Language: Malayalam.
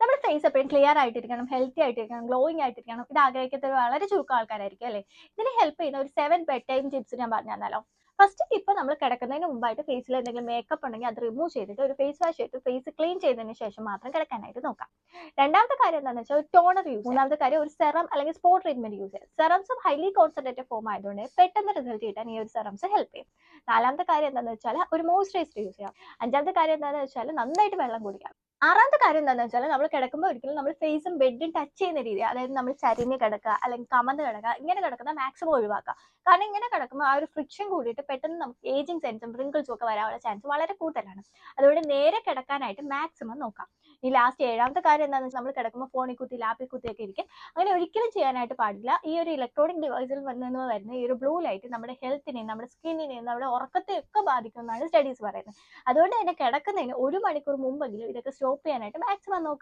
നമ്മുടെ ഫേസ് എപ്പോഴും ക്ലിയർ ആയിട്ടിരിക്കണം ഹെൽത്തി ആയിട്ടിരിക്കണം ഗ്ലോയിങ് ആയിട്ടിരിക്കണം. ഇത് ആഗ്രഹിക്കുന്ന വളരെ ചുരുക്കം ആൾക്കാരായിരിക്കും അല്ലേ? ഇതിന് ഹെൽപ്പ് ചെയ്യുന്ന ഒരു സെവൻ ബെഡ് ടൈം ടിപ്സ് ഞാൻ പറഞ്ഞു തന്നാലോ. ഫസ്റ്റ് ടിപ്പ് നമ്മൾ കിടക്കുന്നതിന് മുമ്പായിട്ട് ഫേസിൽ എന്തെങ്കിലും മേക്കപ്പ് ഉണ്ടെങ്കിൽ അത് റിമൂവ് ചെയ്തിട്ട് ഒരു ഫേസ് വാഷ് ചെയ്തിട്ട് ഫേസ് ക്ലീൻ ചെയ്തതിന് ശേഷം മാത്രം കിടക്കാനായിട്ട് നോക്കാം. രണ്ടാമത്തെ കാര്യം എന്താണെന്ന് വെച്ചാൽ ഒരു ടോണർ യൂസ് മൂന്നാമത്തെ കാര്യം ഒരു സെറം അല്ലെങ്കിൽ സ്പോട്ട് ട്രീറ്റ്മെന്റ് യൂസ് ചെയ്യാം. സെറംസ് ഹൈലി കോൺസെൻട്രേറ്റഡ് ഫോം ആയതുകൊണ്ട് പെട്ടെന്ന് റിസൾട്ട് കിട്ടാൻ ഈ ഒരു സെറംസ് ഹെൽപ്പ് ചെയ്യും. നാലാമത്തെ കാര്യം എന്താണെന്ന് വെച്ചാൽ ഒരു മോയ്സ്ചറൈസർ യൂസ് ചെയ്യാം. അഞ്ചാമത്തെ കാര്യം എന്താണെന്ന് വെച്ചാൽ നന്നായിട്ട് വെള്ളം കുടിക്കാം. ആറാമത്തെ കാര്യം എന്താണെന്ന് വെച്ചാൽ നമ്മൾ കിടക്കുമ്പോൾ ഒരിക്കലും നമ്മൾ ഫേസും ബെഡും ടച്ച് ചെയ്യുന്ന രീതി അതായത് നമ്മൾ ചരിഞ്ഞ് കിടക്കുക അല്ലെങ്കിൽ കമന്ന് കിടക്കുക ഇങ്ങനെ കിടക്കുന്ന മാക്സിമം ഒഴിവാക്കുക. കാരണം ഇങ്ങനെ കിടക്കുമ്പോൾ ആ ഒരു ഫ്രിക്ഷൻ കൂടിയിട്ട് പെട്ടെന്ന് നമുക്ക് ഏജിങ് സെൻസും റിങ്കിൾസും ഒക്കെ വരാനുള്ള ചാൻസ് വളരെ കൂടുതലാണ്. അതുകൊണ്ട് നേരെ കിടക്കാനായിട്ട് മാക്സിമം നോക്കാം. ഇനി ലാസ്റ്റ് ഏഴാമത്തെ കാര്യം എന്താണെന്ന് വെച്ചാൽ നമ്മൾ കിടക്കുമ്പോൾ ഫോണിൽ കുത്തി ലാപ്പിൽ കുത്തിയൊക്കെ ഇരിക്കും. അങ്ങനെ ഒരിക്കലും ചെയ്യാനായിട്ട് പാടില്ല. ഈ ഒരു ഇലക്ട്രോണിക് ഡിവൈസിൽ നിന്ന് വരുന്ന ഈ ഒരു ബ്ലൂ ലൈറ്റ് നമ്മുടെ ഹെൽത്തിനെയും നമ്മുടെ സ്കിന്നിനെയും നമ്മുടെ ഉറക്കത്തെയൊക്കെ ബാധിക്കുമെന്നാണ് സ്റ്റഡീസ് പറയുന്നത്. അതുകൊണ്ട് തന്നെ കിടക്കുന്നതിന് ഒരു മണിക്കൂർ മുമ്പെങ്കിലും ഇതൊക്കെ സ്റ്റോപ്പ് ചെയ്യാനായിട്ട് മാക്സിമം നോക്കുക